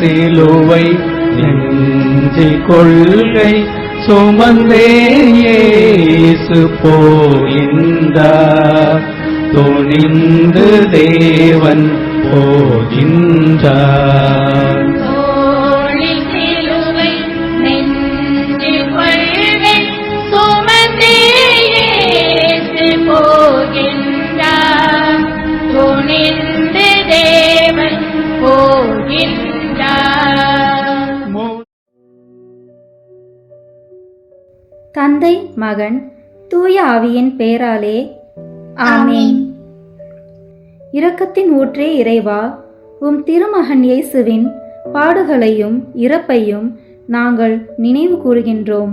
சிலுவை நெஞ்சு கொள்கை சுமந்தே இயேசு துணிந்து தேவன் போகின்றார். மகன் தூய ஆவியின் பெயராலே ஆமேன். இரக்கத்தின் ஊற்றே இறைவா உம் திருமகன் இயேசுவின் பாடுகளையும் இறப்பையும் நாங்கள் நினைவு கூறுகின்றோம்.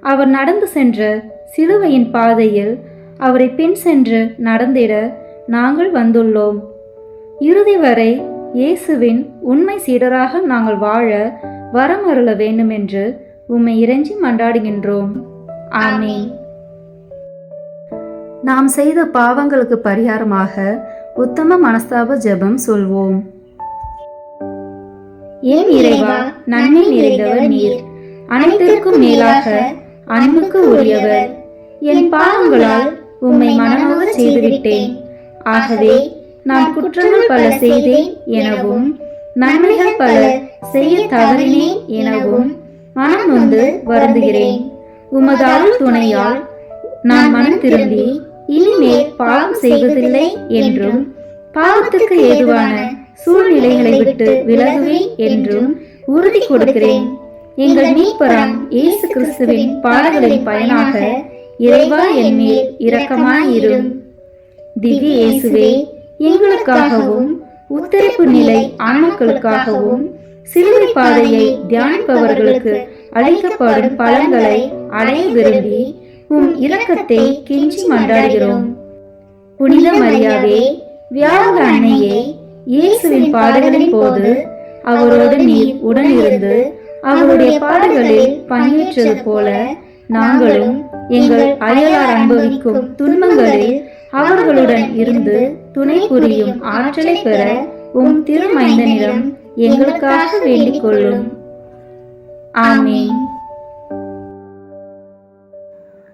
அவர் நடந்து சென்ற சிலுவையின் பாதையில் அவரை பின் சென்று நடந்திட நாங்கள் வந்துள்ளோம். இறுதி வரை இயேசுவின் உண்மை சீடராக நாங்கள் வாழ வரமருள வேண்டுமென்று உம்மை இறைஞ்சி மன்றாடுகின்றோம். ஆமென். நாம் செய்த பாவங்களுக்கு பரிகாரமாக உத்தம மனஸ்தாப ஜெபம் சொல்வோம். ஏன் இறைவா நன்மை நிறைந்தவர் நீர். அனைத்திற்கும் மேலாக அன்புக்கு உரியவர். என் பாவங்களால் உம்மை மனநோக செய்துவிட்டேன். ஆகவே நான் குற்றங்கள் பல செய்தேன் எனவும் நன்மைகள் பல செய்ய தவறினேன் எனவும் மனம் நொந்து வருந்துகிறேன். உமது அருள் துணையால் நான் மனம் திரும்பி இனிமேல் பாவம் செய்வதில்லை என்றும் பாவத்துக்கு ஏதுவான சூழ்நிலைகளை விட்டு விலகுவேன் என்றும் உறுதி கொடுக்கிறேன். எங்கள் மீட்பராம் இயேசு கிறிஸ்துவின் பாடல்களின் பயனாக இறைவா என் மேல் இரக்கமாயிரும். திவ்ய இயேசுவே எங்களுக்காகவும் உத்தரப்பு நிலை ஆன்மாக்களுக்காகவும் சிலுவை பாதையை தியானிப்பவர்களுக்கு அளிக்கப்படும் பலன்களை அடைய விரும்பி உம் இரக்கத்தை கெஞ்சி மன்றாடுகிறோம். புனித மரியாவே வியாழ அன்னையே இயேசுவின் பாடுகளின் போது அவரோடு நீர் உடனிருந்து அவருடைய பாடுகளில் பங்கேற்றது போல நாங்களும் எங்கள் அயலார் அனுபவிக்கும் துன்பங்களில் அவர்களுடன் இருந்து துணை புரியும் ஆற்றலை பெற உம் திருமைந்தனிடம் எங்களுக்காக வேண்டிக் கொள்ளும். ஆமீன்.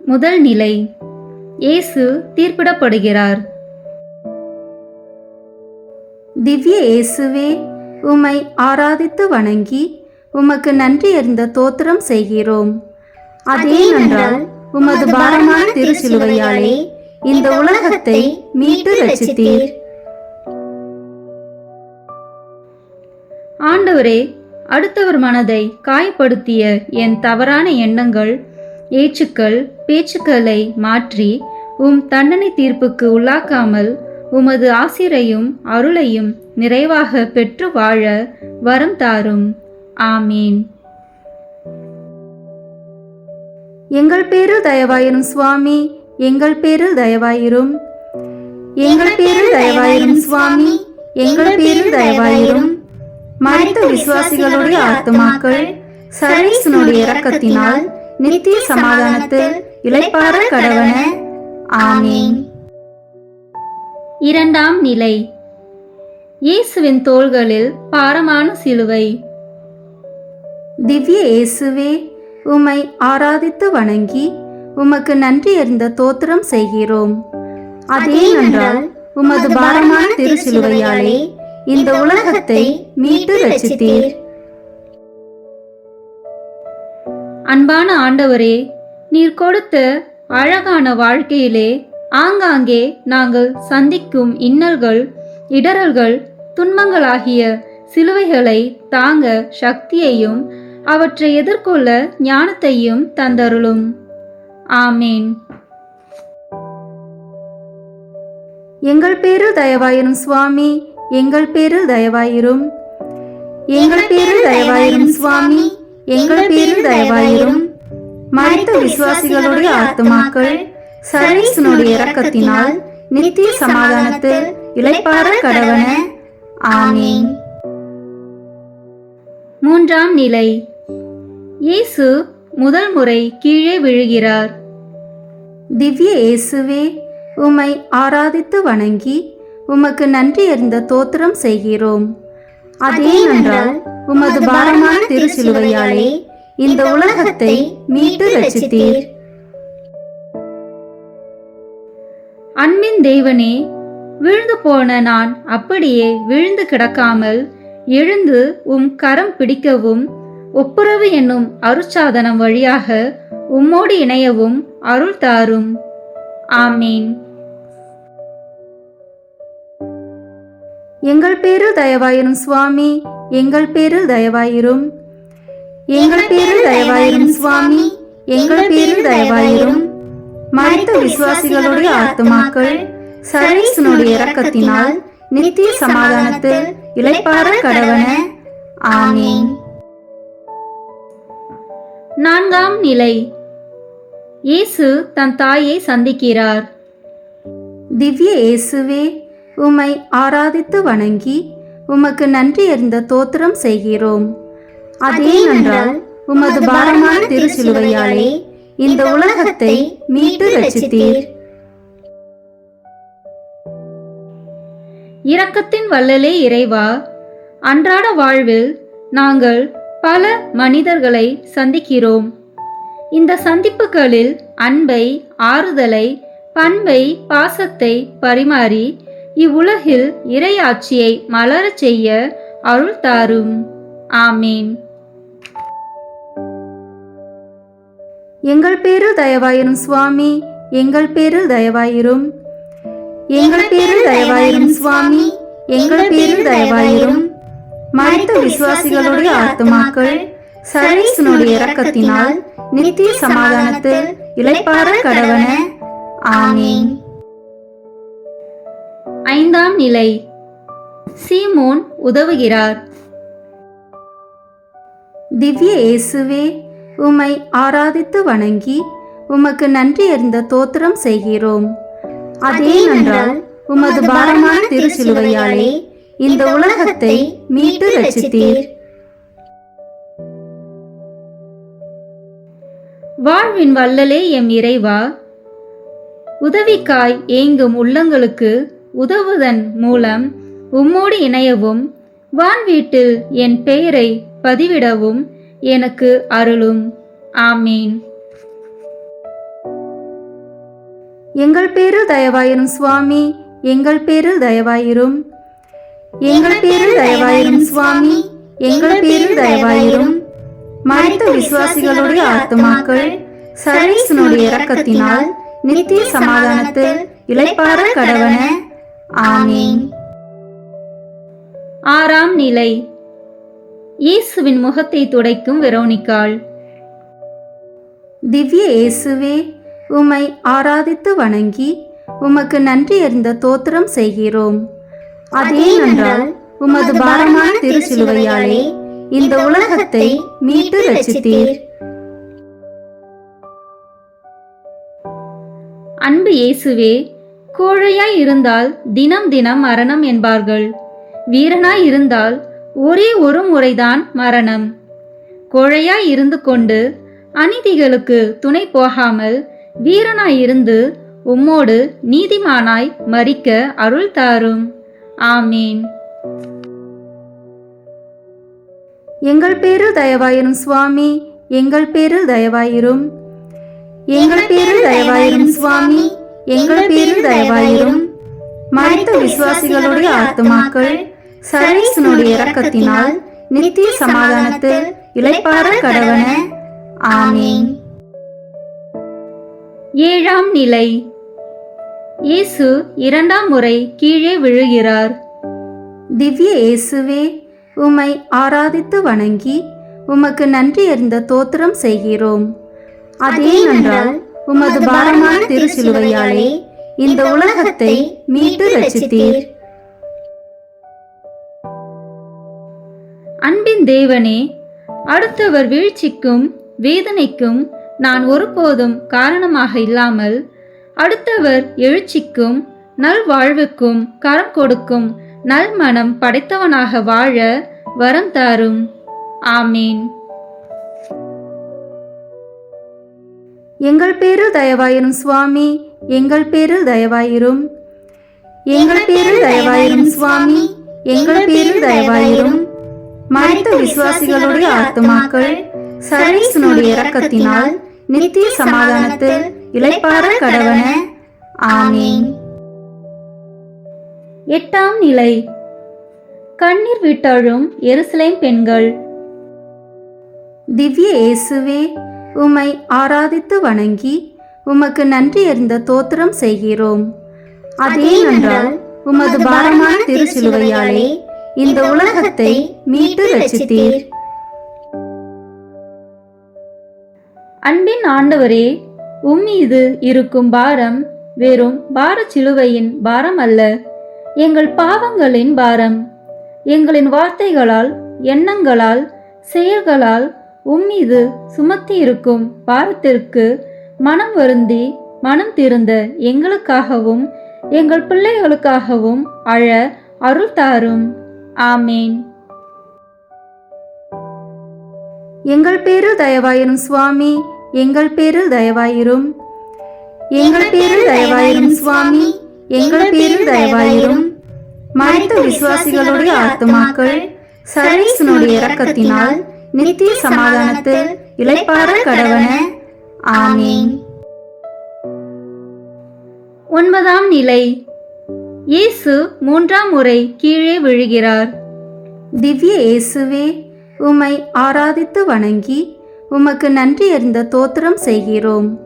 முதல் நிலை. இயேசு தீர்ப்பிடப்படுகிறார். திவ்ய இயேசுவே உம்மை ஆராதித்து வணங்கி உமக்கு நன்றி அறிந்த தோத்திரம் செய்கிறோம். அதே நன்றால் உமது பாரமான திருச்சிலுவையாலே இந்த உலகத்தை மீட்டு ரச்சித்தீர் ஆண்டவரே அடுத்தவர் மனதை காயப்படுத்திய என் தவறான எண்ணங்கள் ஏச்சுக்கள் பேச்சுக்களை மாற்றி உம் தண்டனை தீர்ப்புக்கு உள்ளாக்காமல் உமது ஆசிரையும் அருளையும் நிறைவாக பெற்று வாழ வரம் தாரும். ஆமீன். எங்கள் பேரில் தயவாயிரும் சுவாமி எங்கள் பேரில் தயவாயிரும். எங்கள் பேரில் தயவாயிரும் சுவாமி எங்கள் பேரில் தயவாயிரும். மறைத்த விசுவாசிகளுடைய ஆத்துமாக்கள் சரீசனுடைய இரக்கத்தினால் நித்திய சமாதானத்தில் இளைப்பாற கடவன. ஆமீன். இரண்டாம் நிலை. இயேசுவின் தோள்களில் பாரமான சிலுவை. திவ்ய இயேசுவே உம்மை ஆராதித்து வணங்கி உமக்கு நன்றி அறிந்த தோத்திரம் செய்கிறோம். அதே நன்றால் உமது பாரமான திருச்சிலுவையாலே இந்த உலகத்தை மீட்டு ரசித்தீர். அன்பான ஆண்டவரே நீர் கொடுத்த அழகான வாழ்க்கையிலே ஆங்காங்கே நாங்கள் சந்திக்கும் இன்னல்கள் இடரல்கள் துன்பங்களாகிய சிலுவைகளை தாங்க சக்தியையும் அவற்றை எதிர்கொள்ள ஞானத்தையும் தந்தருளும். ஆமேன். எங்கள் பேரில் தயவாயிரும் சுவாமி எங்கள் பேரில் தயவாயிரும். எங்கள் பேரில் தயவாயிரும் சுவாமி. எங்கள் பேரில் தயவாயிரும். மறைத்த விசுவாசிகளுடைய ஆத்துமாக்கள் சரீசனுடைய இரக்கத்தினால் நித்திய சமாதானத்தில் இளைப்பாற கடவன. ஆமீன். மூன்றாம் நிலை. இயேசு முதல் முறை கீழே விழுகிறார். திவ்ய இயேசுவே உம்மை ஆராதித்து வணங்கி உமக்கு நன்றி அறிந்த தோத்திரம் செய்கிறோம். அதே நன்றால் உமது பாரமான திருச்சிலுவையாலே இந்த உலகத்தை மீட்டு ரட்சித்தீர். அன்பின் தேவனே விழுந்து போன நான் அப்படியே விழுந்து கிடக்காமல் எழுந்து உம் கரம் பிடிக்கவும் ஒப்புரவு என்னும் அருட்சாதனம் வழியாக உம்மோடு இணையவும் அருள் தாரும். ஆமீன். எங்கள் பேரில் தயவாயிரும் சுவாமி எங்கள் பேரில் தயவாயிரும். எங்கள் பேரில் தயவாயிரும் சுவாமி எங்கள் பேரில் தயவாயிரும். மறித்த விசுவாசிகளுடைய ஆத்துமாக்கள் சரீசனுடைய இரக்கத்தினால் நித்திய சமாதானத்தில் இளைப்பாற கடவன. ஆமீன். நான்காம் நிலை. இயேசு தன் தாயை சந்திக்கிறார். திவ்ய இயேசுவே உம்மை ஆராதித்து வணங்கி உமக்கு நன்றி அறிந்த தோத்திரம் செய்கிறோம். அதே நன்றால் உமது பாரமான திருச்சிலுவையாலே இந்த உலகத்தை மீட்டு ரட்சித்தீர். இரக்கத்தின் வள்ளலே இறைவா அன்றாட வாழ்வில் நாங்கள் பல மனிதர்களை சந்திக்கிறோம். இந்த சந்திப்புகளில் அன்பை ஆறுதலை பண்பை பாசத்தை பரிமாறி இவ்வுலகில் இறையாட்சியை மலரச் செய்ய அருள் தாரும். ஆமீன். எங்கள் பேரில் தயவாயிரும் சுவாமி எங்கள் பேரில் தயவாயிரும். எங்கள் பேரில் தயவாயிரும் சுவாமி எங்கள் பேரில் தயவாயிரும். மறைந்த விசுவாசிகளுடைய ஆத்துமாக்கள் சரீசனுடைய இரக்கத்தினால் நித்திய சமாதானத்தில் இளைப்பாற கடவன. ஆமீன். ஐந்தாம் நிலை. சீமோன் உதவுகிறார். திவ்ய இயேசுவே உம்மை ஆராதித்து வணங்கி உமக்கு நன்றி அறிந்த தோத்திரம் செய்கிறோம். அதே நன்றால் உமது பாரமான திருச்சிலுவையாலே இந்த உலகத்தை மீட்டு ரட்சித்தீர். வாழ்வின் வள்ளலே எம் இறைவா உதவிக்காய் ஏங்கும் உள்ளங்களுக்கு உதவுதன் மூலம் உம்மோடு இணையவும் வான் வீட்டில் என் பெயரை பதிவிடவும் எனக்கு அருளும். ஆமீன். எங்கள் பேரில் தயவாயிரும் சுவாமி எங்கள் பேரில் தயவாயிரும். எங்கள் பேரில் தயவாயிரும் சுவாமி எங்கள் பேரில் தயவாயிரும். மறித்த விசுவாசிகளுடைய ஆத்மாக்கள் சரணீசனுடைய இரக்கத்தினால் நித்திய சமாதானத்தில் இளைப்பாற கடவன ஆமீன். ஆறாம் நிலை. இயேசுவின் முகத்தை துடைக்கும் வெரோனிக்காள் திவ்ய இயேசுவே உம்மை ஆராதித்து வணங்கி உமக்கு நன்றி அறிந்த தோத்திரம் செய்கிறோம். அதே நன்றால் உமது பாரமான திருச்சிலுவையாலே இந்த உலகத்தை மீட்டு ரட்சித்தீர். அன்பு இயேசுவே கோழையாய் இருந்தால் தினம் தினம் மரணம் என்பார்கள். வீரனாய் இருந்தால் ஒரே ஒரு முறைதான் மரணம். கோழையாய் இருந்து கொண்டு அநீதிகளுக்கு துணை போகாமல் வீரனாய் இருந்து உம்மோடு நீதிமானாய் மறிக்க அருள் தாரும். ஆமீன். எங்கள் பேரில் தயவாயிரும் சுவாமி எங்கள் பேரில் தயவாயிரும். எங்கள் பேரில் தயவாயிரும் சுவாமி எங்கள் பேரில் தயவாயிரும். மறித்த விசுவாசிகளுடைய ஆத்துமாக்கள் சரீசனுடைய இரக்கத்தினால் நித்திய சமாதானத்தில் இளைப்பாற கடவன. ஆமீன். ஏழாம் நிலை. இயேசு இரண்டாம் முறை கீழே விழுகிறார். திவ்ய இயேசுவே உம்மை ஆராதித்து வணங்கி உமக்கு நன்றி அறிந்த தோத்திரம் செய்கிறோம். அதே நன்றால் உமது பாரமான திருச்சிலுவையாலே இந்த உலகத்தை மீட்டு ரட்சித்தீர். அன்பின் தேவனே அடுத்தவர் வீழ்ச்சிக்கும் வேதனைக்கும் நான் ஒருபோதும் காரணமாக இல்லாமல் அடுத்தவர் எழுச்சிக்கும் நல்வாழ்வுக்கும் கரம் கொடுக்கும் நல்மனம் படைத்தவனாக வாழ வரம் தாரும். ஆமீன். எங்கள் பேரில் தயவாயிரும் சுவாமி. எங்கள் பேரில் தயவாயிரும். எங்கள் பேரில் தயவாயிரும் சுவாமி. எங்கள் பேரில் தயவாயிரும். மரித்த விசுவாசிகளுடைய ஆத்துமாக்கள் சர்வீசனுடைய இரக்கத்தினால் நித்திய சமாதானத்தில் இளைப்பாற கடவன. ஆமீன். எட்டாம் நிலை. கண்ணீர் விட்டழும் எருசலேம் பெண்கள். திவ்ய இயேசுவே உம்மை ஆராதித்து வணங்கி உமக்கு நன்றி அறிந்த தோத்திரம் செய்கிறோம். அதே நன்றால் உமது பாரமான திருச்சிலுவையாலே இந்த உலகத்தை மீட்டு ரச்சித்தீர் அன்பின் ஆண்டவரே உம்மீது இருக்கும் பாரம் வெறும் பாரச் சிலுவையின் பாரம் அல்ல எங்கள் பாவங்களின் பாரம். எங்களின் வார்த்தைகளால் எண்ணங்களால் செயல்களால் உம்மீது சுமத்தி இருக்கும் பாரத்திற்கு மனம் வருந்தி மனம் திருந்த எங்களுக்காகவும் எங்கள் பிள்ளைகளுக்காகவும் அழ அருள் தாரும். ஆமேன். எங்கள் பேரில் தயவாயிரும் சுவாமி எங்கள் பேரில் தயவாயிரும். எங்கள் பேரில் தயவாயிரும் சுவாமி எங்கள் பேரில் தயவாயிரும். மரித்த விசுவாசிகளுடைய ஆத்மாக்கள் சர்வீசனுடைய இரக்கத்தினால் நித்திய சமாதானத்தில் இளைப்பாற கடவன. ஆமீன். ஒன்பதாம் நிலை. இயேசு மூன்றாம் முறை கீழே விழுகிறார். திவ்ய இயேசுவே உம்மை ஆராதித்து வணங்கி உமக்கு நன்றி அறிந்த தோத்திரம் செய்கிறோம்.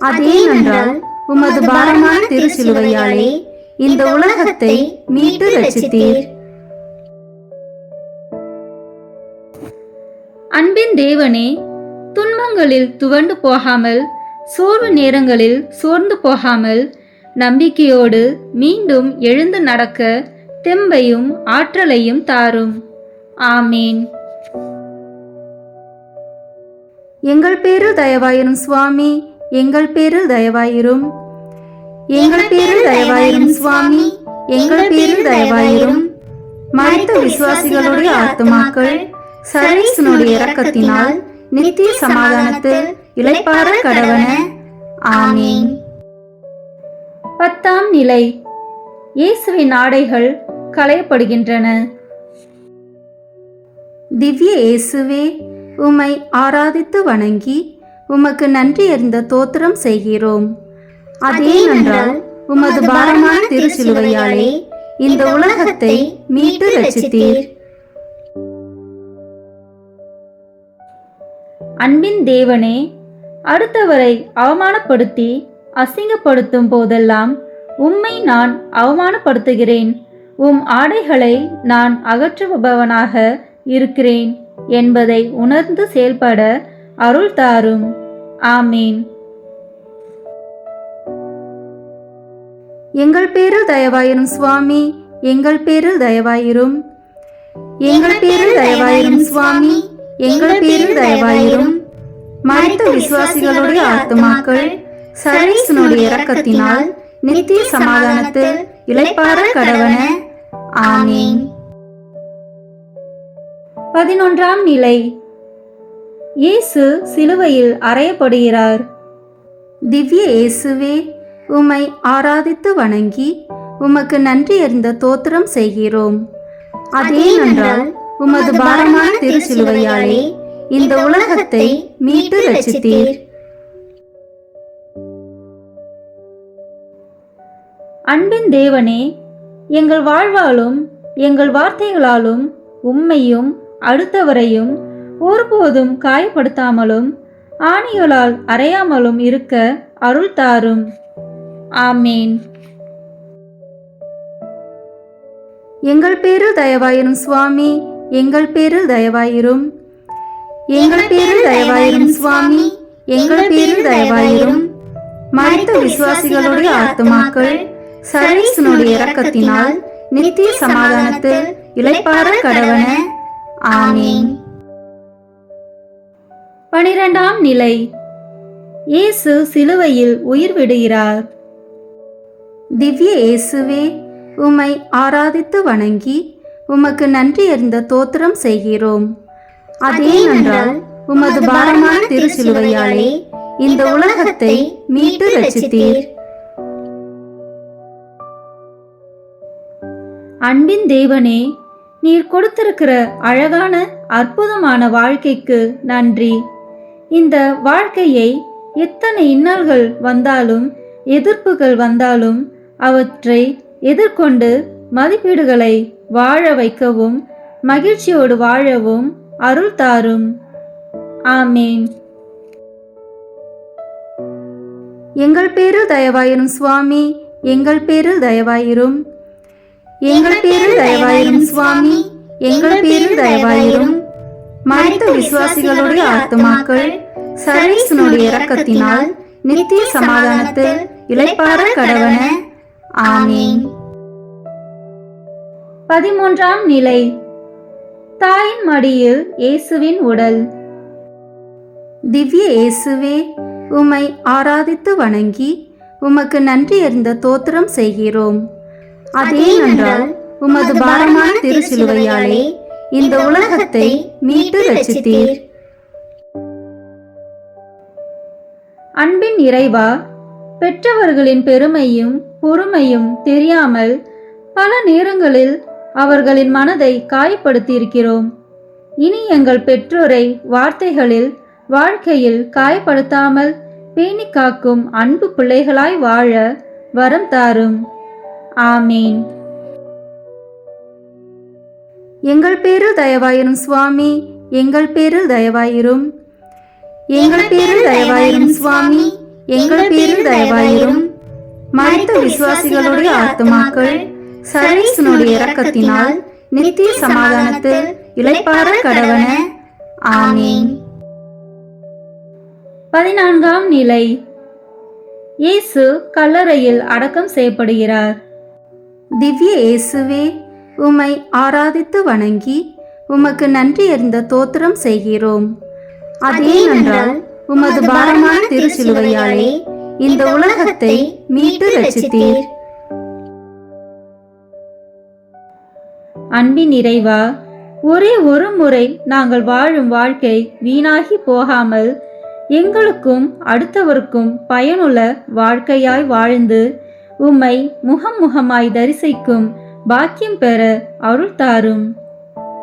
அதேனென்றால் உமது பாரமான திருச்சிலுவையாலே இந்த உலகத்தை மீட்டு ரசித்தீர் அன்பின் தேவனே துன்பங்களில் துவண்டு போகாமல் சோர்வு நேரங்களில் சோர்ந்து போகாமல் நம்பிக்கையோடு மீண்டும் எழுந்து நடக்க தெம்பையும் ஆற்றலையும் தாரும். ஆமேன். எங்கள் பேரு தயவாயிரும் சுவாமி எங்கள் பேரு தயவாயிரும். எங்கள் பேரு தயவாயிரும் சுவாமி எங்கள் பேரு தயவாயிரும். மரித்த விசுவாசிகளுடைய ஆத்துமாக்கள் சர்வீசனுடைய இரக்கத்தினால் நித்திய சமாதானத்தில் இழைப்பார கடவன. ஆமீன். பத்தாம் நிலை. இயேசுவின் ஆடைகள் களையப்படுகின்றன. திவ்ய இயேசுவே உம்மை ஆராதித்து வணங்கி உமக்கு நன்றி அறிந்த தோத்திரம் செய்கிறோம். அதே நன்றால் உமது பாரமான திருச்சிலுவையாலே இந்த உலகத்தை மீட்டு ரசித்தீர் அன்பின் தேவனே அடுத்தவரை அவமானப்படுத்தி அசிங்கப்படுத்தும் போதெல்லாம் உம்மை நான் அவமானப்படுத்துகிறேன். உம் ஆடைகளை நான் அகற்றுபவனாக இருக்கிறேன் என்பதை உணர்ந்து செயல்பட அருள் தாரும். ஆமீன். எங்கள் பேரில் தயவாயிரும் சுவாமி எங்கள் பேரில் தயவாயிரும். எங்கள் பேரில் தயவாயிரும் சுவாமி எங்கள் பேரில் தயவாயிரும். மரித்த விசுவாசிகளுடைய ஆத்துமாக்கள் சர்வீசனுடைய இரக்கத்தினால் நித்திய சமாதானத்தில் இளைப்பாற கடவன. ஆமீன். பதினொன்றாம் நிலை. இயேசு சிலுவையில் அறையப்படுகிறார். திவ்ய இயேசுவே உம்மை ஆராதித்து வணங்கி உமக்கு நன்றி அறிந்த தோத்திரம் செய்கிறோம். அதே நன்றால் உமது பாரமான திருச்சிலுவையாலே இந்த உலகத்தை மீட்டு ரச்சித்தீர் அன்பின் தேவனே எங்கள் வாழ்வாலும் எங்கள் வார்த்தைகளாலும் உம்மையும் அடுத்தவரையும் ஒருபோதும் காயப்படுத்தாமலும் ஆணிகளால் அறையாமலும் இருக்க அருள் தாரும். ஆமேன். எங்கள் பேரில் தயவாயிரும் சுவாமி எங்கள் பேரில் தயவாயிரும். எங்கள் பேரில் தயவாயிரும் சுவாமி. எங்கள் பேரில் தயவாயிரும். மரித்த விசுவாசிகளுடைய ஆத்துமாக்கள் சர்வீசனுடைய இரக்கத்தினால் நித்திய சமாதானத்தில் இளைப்பாற கடவன. ஆமீன். பனிரெண்டாம் நிலை. இயேசு சிலுவையில் உயிர் விடுகிறார். திவ்ய இயேசுவே உம்மை ஆராதித்து வணங்கி உமக்கு நன்றி அறிந்த தோத்திரம் செய்கிறோம். அதே நன்றால் உமது பாரமான திருச்சிலுவையாலே இந்த உலகத்தை மீட்டு ரச்சித்தீர் அன்பின் தேவனே நீர் கொடுத்திருக்கிற அழகான அற்புதமான வாழ்க்கைக்கு நன்றி. இந்த வாழ்க்கையை எத்தனை இன்னல்கள் வந்தாலும் எதிர்ப்புகள் வந்தாலும் அவற்றை எதிர்கொண்டு மதிப்பீடுகளை வாழ வைக்கவும் மகிழ்ச்சியோடு வாழவும் அருள் தாரும். ஆமேன். எங்கள் பேரில் தயவாயிரும் சுவாமி எங்கள் பேரில் தயவாயிரும். எங்கள் பேரில் தயவாயிரும் சுவாமி எங்கள் பேரில் தயவாயிரும். மறித்த விசுவாசிகளுடைய ஆத்துமாக்கள் சரீசனுடைய இரக்கத்தினால் நித்திய சமாதானத்தில் இளைப்பாற கடவன. ஆமீன். பதிமூன்றாம் நிலை. தாயின் மடியில் இயேசுவின் உடல். திவ்ய இயேசுவே உம்மை ஆராதித்து வணங்கி உமக்கு நன்றி அறிந்த தோத்திரம் செய்கிறோம். அதே நன்றால் உமது பாரமான திருச்சிலுவையாலே இந்த உலகத்தை மீட்டு ரச்சித்தீர் அன்பின் இறைவா பெற்றவர்களின் பெருமையும் பொறுமையும் தெரியாமல் பல நேரங்களில் அவர்களின் மனதை காயப்படுத்தியிருக்கிறோம். இனி எங்கள் பெற்றோரை வார்த்தைகளில் வாழ்க்கையில் காயப்படுத்தாமல் பேணி காக்கும் அன்பு பிள்ளைகளாய் வாழ வரம் தாரும். ஆமீன். எங்கள் பேரில் தயவாயிரும் சுவாமி எங்கள் பேரில் தயவாயிரும். எங்கள் பேரில் தயவாயிரும் சுவாமி எங்கள் பேரில் தயவாயிரும். மறித்த விசுவாசிகளுடைய ஆத்துமாக்கள் சரீசனுடைய இரக்கத்தினால் நித்திய சமாதானத்தில் இழைப்பார கடவன. ஆமீன். பதினான்காம் நிலை. இயேசு கல்லறையில் அடக்கம் செய்யப்படுகிறார். திவ்ய இயேசுவே உம்மை ஆராதித்து வணங்கி உமக்கு நன்றி அறிந்த தோத்திரம் செய்கிறோம். அதே நன்றால் உமது பாரமான திருச்சிலுவையாலே இந்த உலகத்தை மீட்டு ரசித்தீர் அன்பின் இறைவா ஒரே ஒரு முறை நாங்கள் வாழும் வாழ்க்கை வீணாகி போகாமல் எங்களுக்கும் அடுத்தவருக்கும் பயனுள்ள வாழ்க்கையாய் வாழ்ந்து உம்மை முகம் முகமாய் தரிசிக்கும் பாக்கியம் பெற அருள் தாரும்.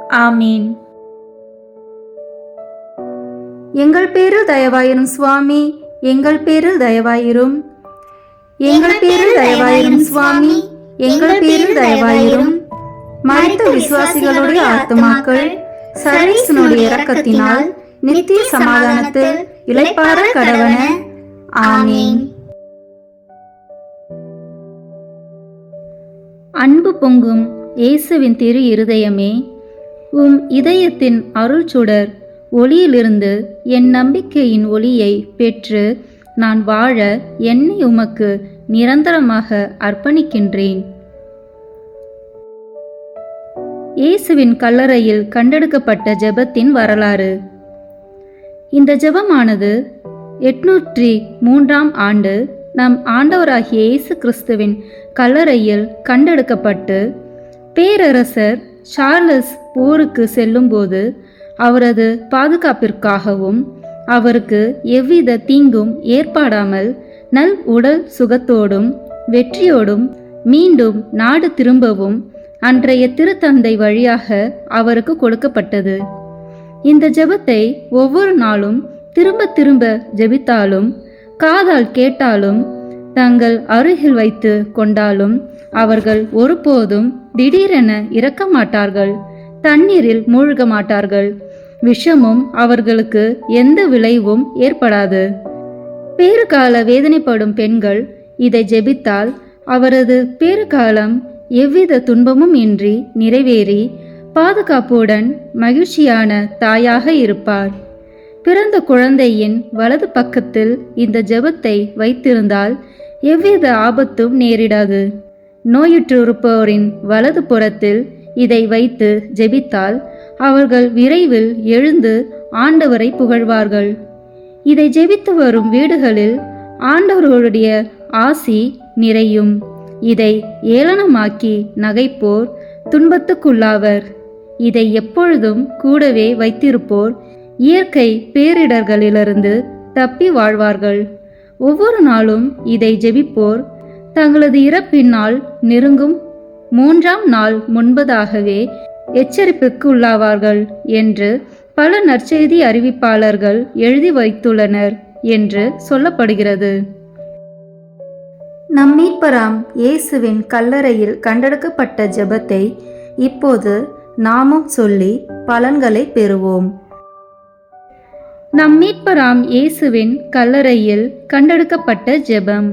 ஆமீன். எங்கள் பேரில் தயவாயிரும் சுவாமி எங்கள் பேரில் தயவாயிரும். எங்கள் பேரில் தயவாயிரும் சுவாமி எங்கள் பேரில் தயவாயிரும். மறித்த விசுவாசிகளுடைய ஆத்துமாக்கள் சரீசனுடைய இரக்கத்தினால் நித்திய சமாதானத்தில் இளைப்பாற கடவன. ஆமீன். அன்பு பொங்கும் இயேசுவின் திரு இருதயமே உம் இதயத்தின் அருள் சுடர் ஒளியிலிருந்து என் நம்பிக்கையின் ஒளியை பெற்று நான் வாழ என்னை உமக்கு நிரந்தரமாக அர்ப்பணிக்கின்றேன். இயேசுவின் கல்லறையில் கண்டெடுக்கப்பட்ட ஜெபத்தின் வரலாறு. இந்த ஜெபமானது எட்நூற்றி மூன்றாம் ஆண்டு நம் ஆண்டவராகிய இயேசு கிறிஸ்துவின் கல்லறையில் கண்டெடுக்கப்பட்டு பேரரசர் சார்லஸ் போருக்கு செல்லும்போது அவரது பாதுகாப்பிற்காகவும் அவருக்கு எவ்வித தீங்கும் ஏற்படாமல் நல் உடல் சுகத்தோடும் வெற்றியோடும் மீண்டும் நாடு திரும்பவும் அன்றைய திருத்தந்தை வழியாக அவருக்கு கொடுக்கப்பட்டது. இந்த ஜெபத்தை ஒவ்வொரு நாளும் திரும்ப திரும்ப ஜெபித்தாலும் காதால் கேட்டாலும் தங்கள் அருகில் வைத்து கொண்டாலும் அவர்கள் ஒருபோதும் திடீரென இறக்க மாட்டார்கள் தண்ணீரில் மூழ்க மாட்டார்கள். விஷமும் அவர்களுக்கு எந்த விளைவும் ஏற்படாது. பேறுகால வேதனைப்படும் பெண்கள் இதை ஜெபித்தால் அவரது பேறுகாலம் எவ்வித துன்பமும் இன்றி நிறைவேறி பாதுகாப்புடன் மகிழ்ச்சியான தாயாக இருப்பார். பிறந்த குழந்தையின் வலது பக்கத்தில் இந்த ஜெபத்தை வைத்திருந்தால் எவ்வித ஆபத்தும் நேரிடாது. நோயுற்றிருப்பவரின் வலது புறத்தில் இதை வைத்து ஜெபித்தால் அவர்கள் விரைவில் எழுந்து ஆண்டவரை புகழ்வார்கள். இதை ஜெபித்து வரும் வீடுகளில் ஆண்டவர்களுடைய ஆசி நிறையும். இதை ஏளனமாக்கி நகைப்போர் துன்பத்துக்குள்ளாவர். இதை எப்பொழுதும் கூடவே வைத்திருப்போர் இயற்கை பேரிடர்களிலிருந்து தப்பி வாழ்வார்கள். ஒவ்வொரு நாளும் இதை ஜெபிப்போர். தங்களது இறப்பினால் நெருங்கும் மூன்றாம் நாள் முன்பதாகவே எச்சரிப்புக்கு உள்ளாவார்கள் என்று பல நற்செய்தி அறிவிப்பாளர்கள் எழுதி வைத்துள்ளனர் என்று சொல்லப்படுகிறது. நம் மீட்பராம் இயேசுவின் கல்லறையில் கண்டெடுக்கப்பட்ட ஜெபத்தை இப்போது நாமும் சொல்லி பலன்களை பெறுவோம். நம் மீட்பராம் இயேசுவின் கல்லறையில் கண்டெடுக்கப்பட்ட ஜெபம்.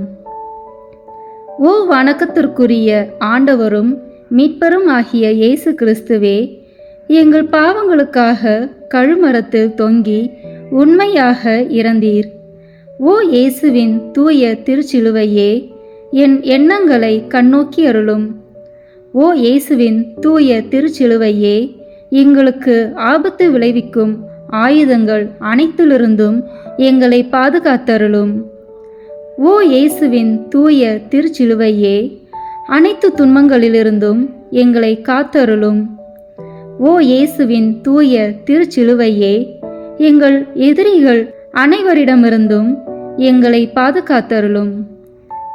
ஓ வணக்கத்திற்குரிய ஆண்டவரும் மீட்பரும் ஆகிய இயேசு கிறிஸ்துவே எங்கள் பாவங்களுக்காக கழுமரத்தில் தொங்கி உண்மையாக இறந்தீர். ஓ இயேசுவின் தூய திருச்சிலுவையே என் எண்ணங்களை கண்ணோக்கி அருளும். ஓ இயேசுவின் தூய திருச்சிலுவையே எங்களுக்கு ஆபத்து விளைவிக்கும் ஆயுதங்கள் அனைத்திலிருந்தும் எங்களை பாதுகாத்தருளும். ஓ இயேசுவின் தூய திருச்சிலுவையே அனைத்து துன்பங்களிலிருந்தும் எங்களை காத்தருளும். ஓ இயேசுவின் தூய திருச்சிலுவையே எங்கள் எதிரிகள் அனைவரிடமிருந்தும் எங்களை பாதுகாத்தருளும்.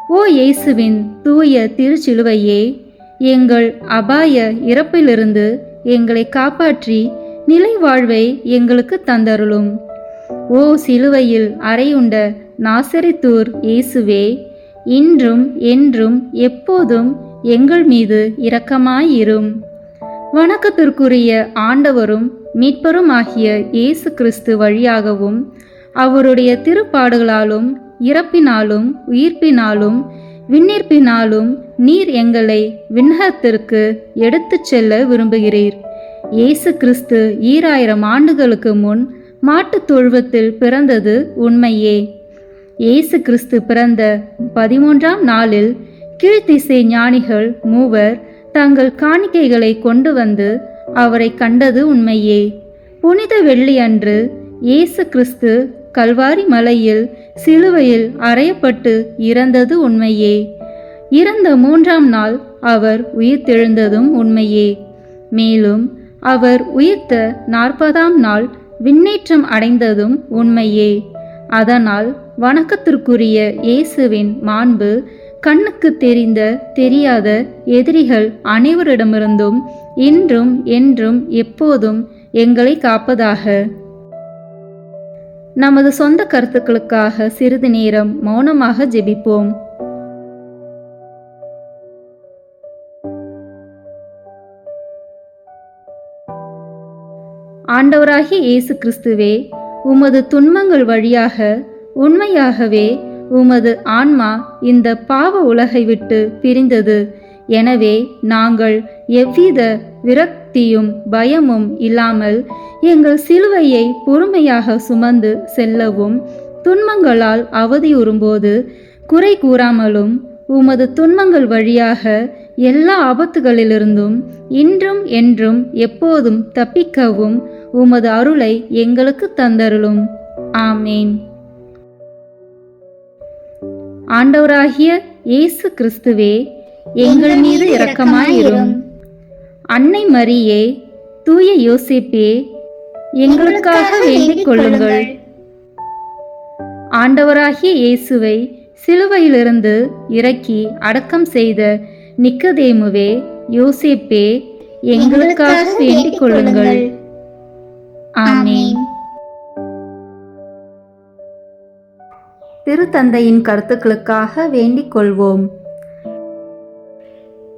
ஓ இயேசுவின் தூய திருச்சிலுவையே எங்கள் அபாய இறப்பிலிருந்து எங்களை காப்பாற்றி நிலை வாழ்வை எங்களுக்கு தந்தருளும். ஓ சிலுவையில் அறையுண்ட நாசரித்தூர் இயேசுவே இன்றும் என்றும் எப்போதும் எங்கள் மீது இரக்கமாயிரும். வணக்கத்திற்குரிய ஆண்டவரும் மீட்பரும் ஆகிய இயேசு கிறிஸ்து வழியாகவும் அவருடைய திருப்பாடுகளாலும் இறப்பினாலும் உயிர்ப்பினாலும் விண்ணிற்பினாலும் நீர் எங்களை விண்ணகத்திற்கு எடுத்துச் செல்ல விரும்புகிறீர். இயேசு கிறிஸ்து ஈராயிரம் ஆண்டுகளுக்கு முன் மாட்டுத் தொழுவத்தில் பிறந்தது உண்மையே. இயேசு கிறிஸ்து பிறந்த பதிமூன்றாம் நாளில் கீழ்த்திசை ஞானிகள் மூவர் தங்கள் காணிக்கைகளை கொண்டு வந்து அவரை கண்டது உண்மையே. புனித வெள்ளி அன்று இயேசு கிறிஸ்து கல்வாரி மலையில் சிலுவையில் அறையப்பட்டு இறந்தது உண்மையே. இறந்த மூன்றாம் நாள் அவர் உயிர்த்தெழுந்ததும் உண்மையே. மேலும் அவர் உயிர்த்த நாற்பதாம் நாள் விண்ணேற்றம் அடைந்ததும் உண்மையே. அதனால் வணக்கத்திற்குரிய இயேசுவின் மாண்பு கண்ணுக்கு தெரிந்த தெரியாத எதிரிகள் அனைவரிடமிருந்தும் இன்றும் என்றும் எப்போதும் எங்களை காப்பதாக. நமது சொந்த கருத்துக்களுக்காக சிறிது நேரம் மௌனமாக ஜெபிப்போம். ஆண்டவராகிய இயேசு கிறிஸ்துவே உமது துன்பங்கள் வழியாக உண்மையாகவே உமது ஆன்மா இந்த பாவ உலகை விட்டு பிரிந்தது. எனவே நாங்கள் எவ்வித விரக்தியும் பயமும் இல்லாமல் எங்கள் சிலுவையை பொறுமையாக சுமந்து செல்லவும் துன்பங்களால் அவதியுறும்போது குறை கூறாமலும் உமது துன்பங்கள் வழியாக எல்லா ஆபத்துகளிலிருந்தும் இன்றும் என்றும் எப்போதும் தப்பிக்கவும் உமது அருளை எங்களுக்கு தந்தருளும். ஆமேன். ஆண்டவராகிய இயேசு கிறிஸ்துவே எங்கள் மீது இரக்கமாயிரும். அன்னை மரியே தூய யோசேப்பே எங்களுக்காக வேண்டிக் கொள்ளுங்கள். ஆண்டவராகிய இயேசுவை சிலுவையிலிருந்து இறக்கி அடக்கம் செய்த நிக்கதேமுவே யோசேப்பே எங்களுக்காக வேண்டிக் கொள்ளுங்கள். ஆமேன். திருத்தந்தையின் கருத்துக்களுக்காக வேண்டிக் கொள்வோம்.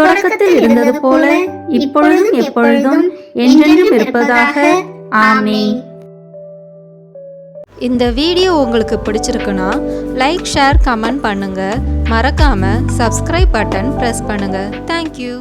தொடக்கத்தில் இருந்தது போல இப்பொழுதும் எப்பொழுதும் என்றென்றும் இருப்பதாக. ஆமே இந்த வீடியோ உங்களுக்கு பிடிச்சிருக்குன்னா லைக் ஷேர் கமெண்ட் பண்ணுங்க. மறக்காம சப்ஸ்கிரைப் பட்டன் ப்ரெஸ் பண்ணுங்க. Thank you